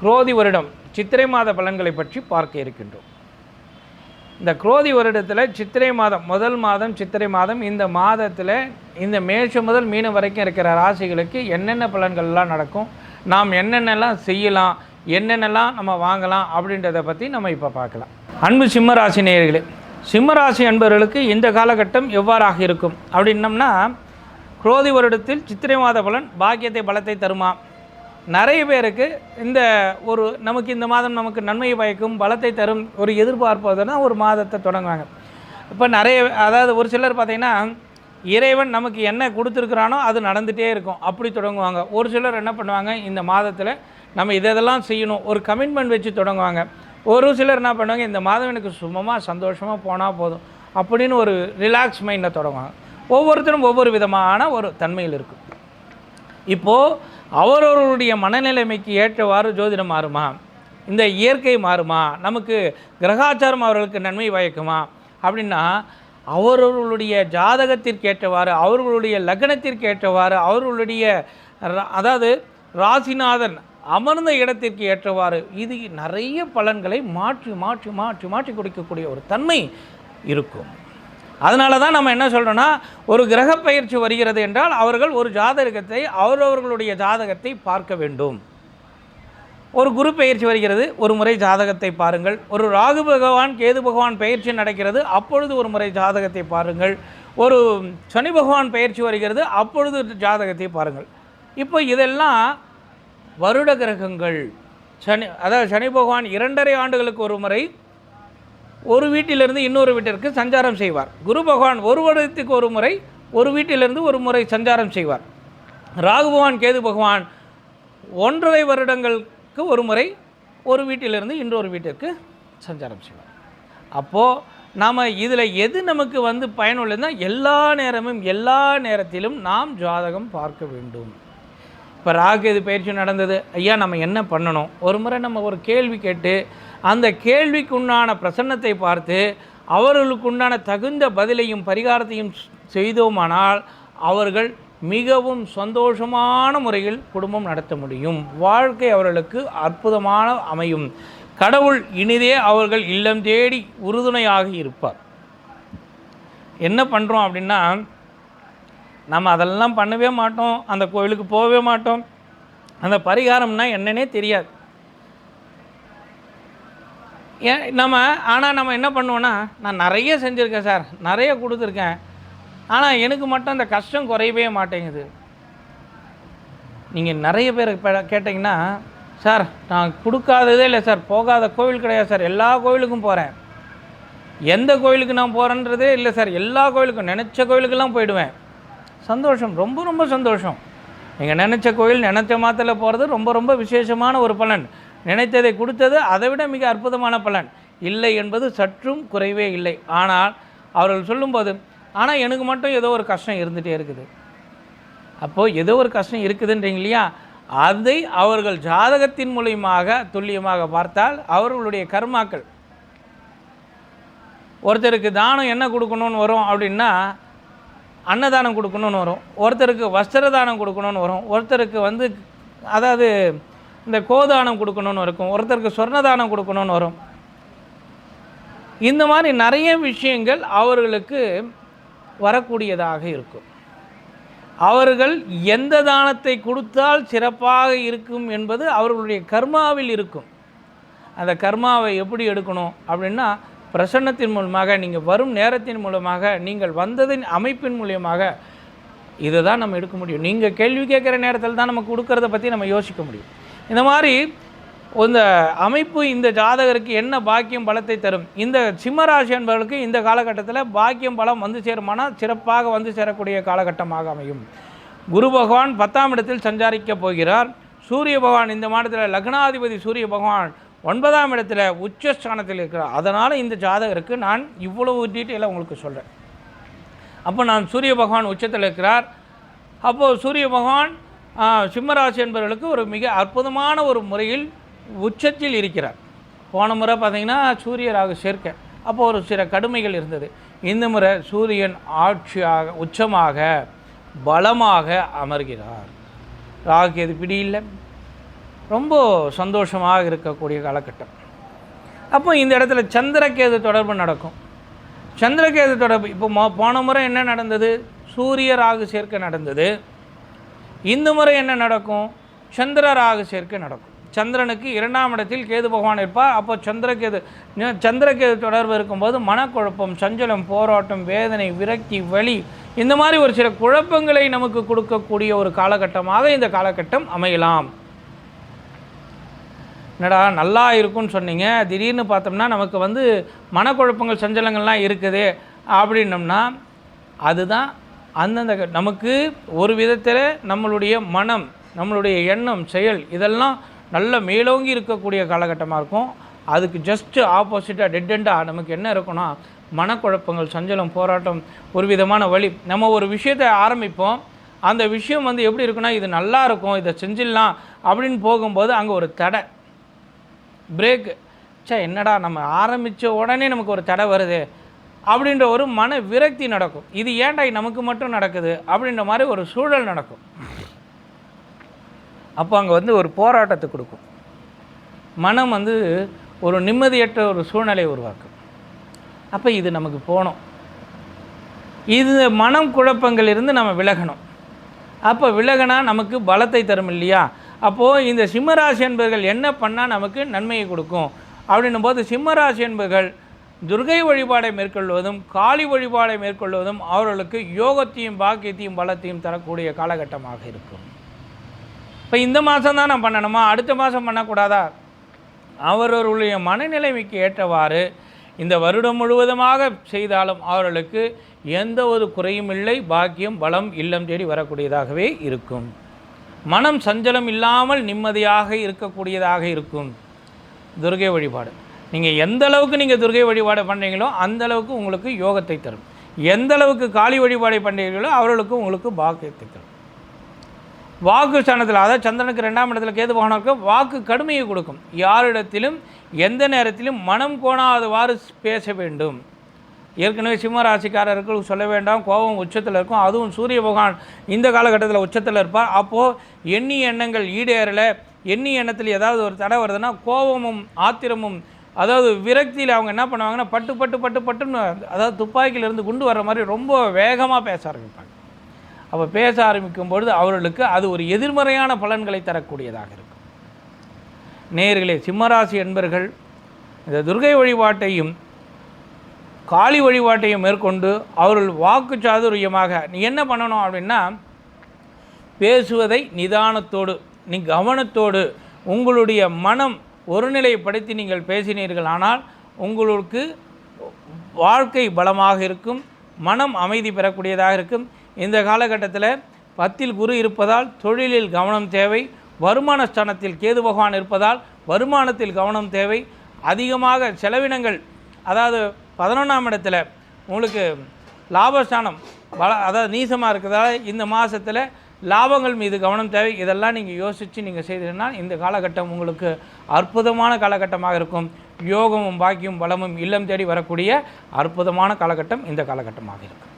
குரோதி வருடம் சித்திரை மாத பலன்களை பற்றி பார்க்க இருக்கின்றோம். இந்த குரோதி வருடத்தில் சித்திரை மாதம் முதல் மாதம் சித்திரை மாதம் இந்த மாதத்தில் இந்த மேஷம் முதல் மீனம் வரைக்கும் இருக்கிற ராசிகளுக்கு என்னென்ன பலன்கள்லாம் நடக்கும் நாம் என்னென்னலாம் செய்யலாம் என்னென்னலாம் நம்ம வாங்கலாம் அப்படின்றத பற்றி நம்ம இப்போ பார்க்கலாம். அன்பு சிம்மராசி நேயர்களே சிம்மராசி அன்பர்களுக்கு இந்த காலகட்டம் எவ்வாறாக இருக்கும் அப்படின்னம்னா குரோதி வருடத்தில் சித்திரை மாத பலன் பாக்கியத்தை பலத்தை தருமா? நிறைய பேருக்கு இந்த ஒரு நமக்கு இந்த மாதம் நமக்கு நன்மையை பயக்கும் பலத்தை தரும் ஒரு எதிர்பார்ப்பதுனா ஒரு மாதத்தை தொடங்குவாங்க. இப்போ நிறைய அதாவது ஒரு சிலர் பார்த்தீங்கன்னா இறைவன் நமக்கு என்ன கொடுத்துருக்குறானோ அது நடந்துகிட்டே இருக்கும். அப்படி தொடங்குவாங்க. ஒரு சிலர் என்ன பண்ணுவாங்க இந்த மாதத்தில் நம்ம இதெல்லாம் செய்யணும். ஒரு கமிட்மெண்ட் வச்சு தொடங்குவாங்க. ஒரு சிலர் என்ன பண்ணுவாங்க இந்த மாதம் எனக்கு சுமமாக சந்தோஷமாக போனால் போதும் அப்படின்னு ஒரு ரிலாக்ஸ் மைண்டில் தொடங்குவாங்க. ஒவ்வொருத்தரும் ஒவ்வொரு விதமான ஒரு தன்மையில் இருக்கும். இப்போது அவரவருடைய மனநிலைமைக்கு ஏற்றவாறு ஜோதிடம் மாறுமா? இந்த இயற்கை மாறுமா? நமக்கு கிரகாச்சாரம் அவர்களுக்கு நன்மை பயக்குமா? அப்படின்னா அவரவர்களுடைய ஜாதகத்திற்கு ஏற்றவாறு அவர்களுடைய லக்னத்திற்கு ஏற்றவாறு அவர்களுடைய அதாவது ராசிநாதன் அமர்ந்த இடத்திற்கு ஏற்றவாறு இது நிறைய பலன்களை மாற்றி மாற்றி மாற்றி மாற்றி கொடுக்கக்கூடிய ஒரு தன்மை இருக்கும். அதனால தான் நம்ம என்ன சொல்கிறோன்னா ஒரு கிரக பயிற்சி வருகிறது என்றால் அவர்கள் ஒரு ஜாதகத்தை அவரவர்களுடைய ஜாதகத்தை பார்க்க வேண்டும். ஒரு குரு பயிற்சி வருகிறது ஒரு முறை ஜாதகத்தை பாருங்கள். ஒரு ராகு பகவான் கேது பகவான் பயிற்சி நடக்கிறது அப்பொழுது ஒரு முறை ஜாதகத்தை பாருங்கள். ஒரு சனி பகவான் பயிற்சி வருகிறது அப்பொழுது ஜாதகத்தை பாருங்கள். இப்போ இதெல்லாம் வருட கிரகங்கள். சனி அதாவது சனி பகவான் இரண்டரை ஆண்டுகளுக்கு ஒரு முறை ஒரு வீட்டிலிருந்து இன்னொரு வீட்டிற்கு சஞ்சாரம் செய்வார். குரு பகவான் ஒரு வருடத்துக்கு ஒரு முறை ஒரு வீட்டிலிருந்து ஒரு முறை சஞ்சாரம் செய்வார். ராகு பகவான் கேது பகவான் ஒன்றரை வருடங்களுக்கு ஒரு முறை ஒரு வீட்டிலிருந்து இன்னொரு வீட்டிற்கு சஞ்சாரம் செய்வார். அப்போது நாம் இதில் எது நமக்கு வந்து பயனுள்ளதுன்னா எல்லா நேரமும் எல்லா நேரத்திலும் நாம் ஜாதகம் பார்க்க வேண்டும். இப்போ ராகு பயிற்சி நடந்தது? ஐயா நம்ம என்ன பண்ணணும்? ஒரு முறை நம்ம ஒரு கேள்வி கேட்டு அந்த கேள்விக்கு உண்டான பிரசன்னத்தை பார்த்து அவர்களுக்கு உண்டான தகுந்த பதிலையும் பரிகாரத்தையும் செய்தோமானால் அவர்கள் மிகவும் சந்தோஷமான முறையில் குடும்பம் நடத்த முடியும். வாழ்க்கை அவர்களுக்கு அற்புதமான அமையும். கடவுள் இனிதே அவர்கள் இல்லம் தேடி உறுதுணையாக இருப்பார். என்ன பண்ணுறோம் அப்படின்னா நம்ம அதெல்லாம் பண்ணவே மாட்டோம் அந்த கோயிலுக்கு போகவே மாட்டோம். அந்த பரிகாரம்னா என்னன்னே தெரியாது. ஏன் நம்ம ஆனால் நம்ம என்ன பண்ணுவோன்னா நான் நிறைய செஞ்சுருக்கேன் சார் நிறைய கொடுத்துருக்கேன். ஆனால் எனக்கு மட்டும் அந்த கஷ்டம் குறையவே மாட்டேங்குது. நீங்கள் நிறைய பேர் கேட்டிங்கன்னா சார் நான் கொடுக்காததே இல்லை சார் போகாத கோவில் கிடையாது சார் எல்லா கோவிலுக்கும் போகிறேன் எந்த கோவிலுக்கு நான் போகிறேன்றதே இல்லை சார் எல்லா கோவிலுக்கும் நினச்ச கோவிலுக்கெல்லாம் போயிடுவேன். சந்தோஷம் ரொம்ப ரொம்ப சந்தோஷம். நீங்கள் நினச்ச கோயில் நினச்ச மாத்தில் போகிறது ரொம்ப ரொம்ப விசேஷமான ஒரு பலன். நினைத்ததை கொடுத்தது அதை விட மிக அற்புதமான பலன். இல்லை என்பது சற்றும் குறைவே இல்லை. ஆனால் அவர்கள் சொல்லும்போது ஆனால் எனக்கு மட்டும் ஏதோ ஒரு கஷ்டம் இருந்துகிட்டே இருக்குது. அப்போது ஏதோ ஒரு கஷ்டம் இருக்குதுன்றீங்க இல்லையா? அதை அவர்கள் ஜாதகத்தின் மூலியமாக துல்லியமாக பார்த்தால் அவர்களுடைய கர்மாக்கள். ஒருத்தருக்கு தானம் என்ன கொடுக்கணும்னு வரும் அப்படின்னா அன்னதானம் கொடுக்கணும்னு வரும். ஒருத்தருக்கு வஸ்திர தானம் கொடுக்கணும்னு வரும். ஒருத்தருக்கு வந்து அதாவது இந்த கோதானம் கொடுக்கணும்னு இருக்கும். ஒருத்தருக்கு சொர்ணதானம் கொடுக்கணும்னு வரும். இந்த மாதிரி நிறைய விஷயங்கள் அவர்களுக்கு வரக்கூடியதாக இருக்கும். அவர்கள் எந்த தானத்தை கொடுத்தால் சிறப்பாக இருக்கும் என்பது அவர்களுடைய கர்மாவில் இருக்கும். அந்த கர்மாவை எப்படி எடுக்கணும் அப்படின்னா பிரசன்னத்தின் மூலமாக நீங்கள் வரும் நேரத்தின் மூலமாக நீங்கள் வந்ததின் அமைப்பின் மூலியமாக இதை தான் நம்ம எடுக்க முடியும். நீங்கள் கேள்வி கேட்குற நேரத்தில் தான் நம்ம கொடுக்கறத பற்றி நம்ம யோசிக்க முடியும். இந்த மாதிரி இந்த அமைப்பு இந்த ஜாதகருக்கு என்ன பாக்கியம் பலத்தை தரும்? இந்த சிம்மராசி என்பவர்களுக்கு இந்த காலகட்டத்தில் பாக்கியம் பலம் வந்து சேருமானால் சிறப்பாக வந்து சேரக்கூடிய காலகட்டமாக அமையும். குரு பகவான் பத்தாம் இடத்தில் சஞ்சாரிக்க போகிறார். சூரிய பகவான் இந்த மாதத்தில் லக்னாதிபதி சூரிய பகவான் ஒன்பதாம் இடத்துல உச்சஸ்தானத்தில் இருக்கிறார் அதனால் இந்த ஜாதகருக்கு நான் இவ்வளவு டீட்டெயிலாக உங்களுக்கு சொல்கிறேன் அப்போ நான் சூரிய பகவான் உச்சத்தில் இருக்கிறார். அப்போது சூரிய பகவான் சிம்மராசி என்பவர்களுக்கு ஒரு மிக அற்புதமான ஒரு முறையில் உச்சத்தில் இருக்கிறார். போன முறை பார்த்திங்கன்னா சூரியராக சேர்க்கை. அப்போது ஒரு சில கடுமைகள் இருந்தது. இந்த முறை சூரியன் ஆட்சியாக உச்சமாக பலமாக அமர்கிறார். ராகு எது பிடி இல்லை ரொம்ப சந்தோஷமாக இருக்கக்கூடிய காலகட்டம். அப்போ இந்த இடத்துல சந்திரகேது தொடர்பு நடக்கும். சந்திரகேது தொடர்பு இப்போ மோ போன முறை என்ன நடந்தது? சூரிய ராகு சேர்க்கை நடந்தது. இந்த முறை என்ன நடக்கும்? சந்திர ராகு சேர்க்கை நடக்கும். சந்திரனுக்கு இரண்டாம் இடத்தில் கேது பகவான் இருப்பார். அப்போ சந்திரகேது சந்திரகேது தொடர்பு இருக்கும்போது மனக்குழப்பம் சஞ்சலம் போராட்டம் வேதனை விரக்தி வலி இந்த மாதிரி ஒரு சில குழப்பங்களை நமக்கு கொடுக்கக்கூடிய ஒரு காலகட்டமாக இந்த காலகட்டம் அமையலாம். என்னடா நல்லா இருக்கும்னு சொன்னீங்க. திடீர்னு பார்த்தோம்னா நமக்கு வந்து மனக்குழப்பங்கள் சஞ்சலங்கள்லாம் இருக்குது. அப்படின்னம்னா அதுதான் அந்தந்த நமக்கு ஒரு விதத்தில் நம்மளுடைய மனம் நம்மளுடைய எண்ணம் செயல் இதெல்லாம் நல்ல மேலோங்கி இருக்கக்கூடிய காலகட்டமாக இருக்கும். அதுக்கு ஜஸ்ட்டு ஆப்போசிட்டாக டெட்டெண்டாக நமக்கு என்ன இருக்குன்னா மனக்குழப்பங்கள் சஞ்சலம் போராட்டம் ஒரு விதமான வழி. நம்ம ஒரு விஷயத்தை ஆரம்பிப்போம். அந்த விஷயம் வந்து எப்படி இருக்குன்னா இது நல்லா இருக்கும் இதை செஞ்சிடலாம் அப்படின்னு போகும்போது அங்கே ஒரு தடை. பிரேக் சே என்னடா நம்ம ஆரம்பித்த உடனே நமக்கு ஒரு தடை வருது அப்படின்ற ஒரு மன விரக்தி நடக்கும். இது ஏன்டா நமக்கு மட்டும் நடக்குது அப்படின்ற மாதிரி ஒரு சூழல் நடக்கும். அப்போ அங்கே வந்து ஒரு போராட்டத்தை கொடுக்கும். மனம் வந்து ஒரு நிம்மதியற்ற ஒரு சூழ்நிலையை உருவாக்கும். அப்போ இது நமக்கு போகணும். இது மனம் குழப்பங்கள் இருந்து நம்ம விலகணும். அப்போ விலகினா நமக்கு பலத்தை தரும் இல்லையா? அப்போது இந்த சிம்மராசி என்பர்கள் என்ன பண்ணால் நமக்கு நன்மையை கொடுக்கும்? அப்படின்னும் போது சிம்மராசி என்பர்கள் துர்கை வழிபாடை மேற்கொள்வதும் காளி வழிபாடை மேற்கொள்வதும் அவர்களுக்கு யோகத்தையும் பாக்கியத்தையும் பலத்தையும் தரக்கூடிய காலகட்டமாக இருக்கும். இப்போ இந்த மாதம் தான் நான் பண்ணணுமா? அடுத்த மாதம் பண்ணக்கூடாதா? அவரவர்களுடைய மனநிலைமைக்கு ஏற்றவாறு இந்த வருடம் முழுவதுமாக செய்தாலும் அவர்களுக்கு எந்த ஒரு குறையும் இல்லை பாக்கியம் பலம் இல்லம் தேடி வரக்கூடியதாகவே இருக்கும். மனம் சஞ்சலம் இல்லாமல் நிம்மதியாக இருக்கக்கூடியதாக இருக்கும். துர்கை வழிபாடு. நீங்கள் எந்த அளவுக்கு நீங்கள் துர்கை வழிபாடு பண்ணுறீங்களோ அந்த அளவுக்கு உங்களுக்கு யோகத்தை தரும். எந்த அளவுக்கு காளி வழிபாடை பண்ணுறீங்களோ அவர்களுக்கு உங்களுக்கு பாக்கியத்தை தரும். வாக்கு ஸ்தானத்தில் அதாவது சந்திரனுக்கு ரெண்டாம் இடத்துல கேது பகவானுக்கு வாக்கு கடுமையை கொடுக்கும். யாரிடத்திலும் எந்த நேரத்திலும் மனம் கோணாதவாறு பேச வேண்டும். ஏற்கனவே சிம்மராசிக்காரர்கள் சொல்ல வேண்டாம் கோபம் உச்சத்தில் இருக்கும். அதுவும் சூரிய பகவான் இந்த காலகட்டத்தில் உச்சத்தில் இருப்பார். அப்போது எண்ணி எண்ணங்கள் ஈடேறலை எண்ணி எண்ணத்தில் ஏதாவது ஒரு தடை வருதுன்னா கோபமும் ஆத்திரமும் அதாவது விரக்தியில் அவங்க என்ன பண்ணுவாங்கன்னா பட்டு பட்டு பட்டு பட்டுன்னு அதாவது துப்பாக்கியிலேருந்து குண்டு வர்ற மாதிரி ரொம்ப வேகமாக பேச ஆரம்பிப்பாங்க. அப்போ பேச ஆரம்பிக்கும் பொழுது அவர்களுக்கு அது ஒரு எதிர்மறையான பலன்களை தரக்கூடியதாக இருக்கும். நேர்களே சிம்மராசி என்பர்கள் இந்த துர்கை வழிபாட்டையும் காளி வழிபாட்டையும் மேற்கொண்டு அவர்கள் வாக்கு சாதுரியமாக நீ என்ன பண்ணணும் அப்படின்னா பேசுவதை நிதானத்தோடு நீ கவனத்தோடு உங்களுடைய மனம் ஒருநிலைப்படுத்தி நீங்கள் பேசினீர்கள். ஆனால் உங்களுக்கு வாழ்க்கை பலமாக இருக்கும் மனம் அமைதி பெறக்கூடியதாக இருக்கும். இந்த காலகட்டத்தில் பத்தில் குரு இருப்பதால் தொழிலில் கவனம் தேவை வருமான ஸ்தானத்தில் கேது பகவான் இருப்பதால் வருமானத்தில் கவனம் தேவை. அதிகமாக செலவினங்கள் அதாவது பதினொன்றாம் இடத்துல உங்களுக்கு லாபஸ்தானம் பல அதாவது நீசமாக இருக்கிறதால இந்த மாதத்தில் லாபங்கள் மீது கவனம் தேவை. இதெல்லாம் நீங்கள் யோசித்து நீங்கள் செய்தீங்கன்னா இந்த காலகட்டம் உங்களுக்கு அற்புதமான காலகட்டமாக இருக்கும். யோகமும் பாக்கியும் பலமும் இல்லம் தேடி வரக்கூடிய அற்புதமான காலகட்டம் இந்த காலகட்டமாக இருக்கும்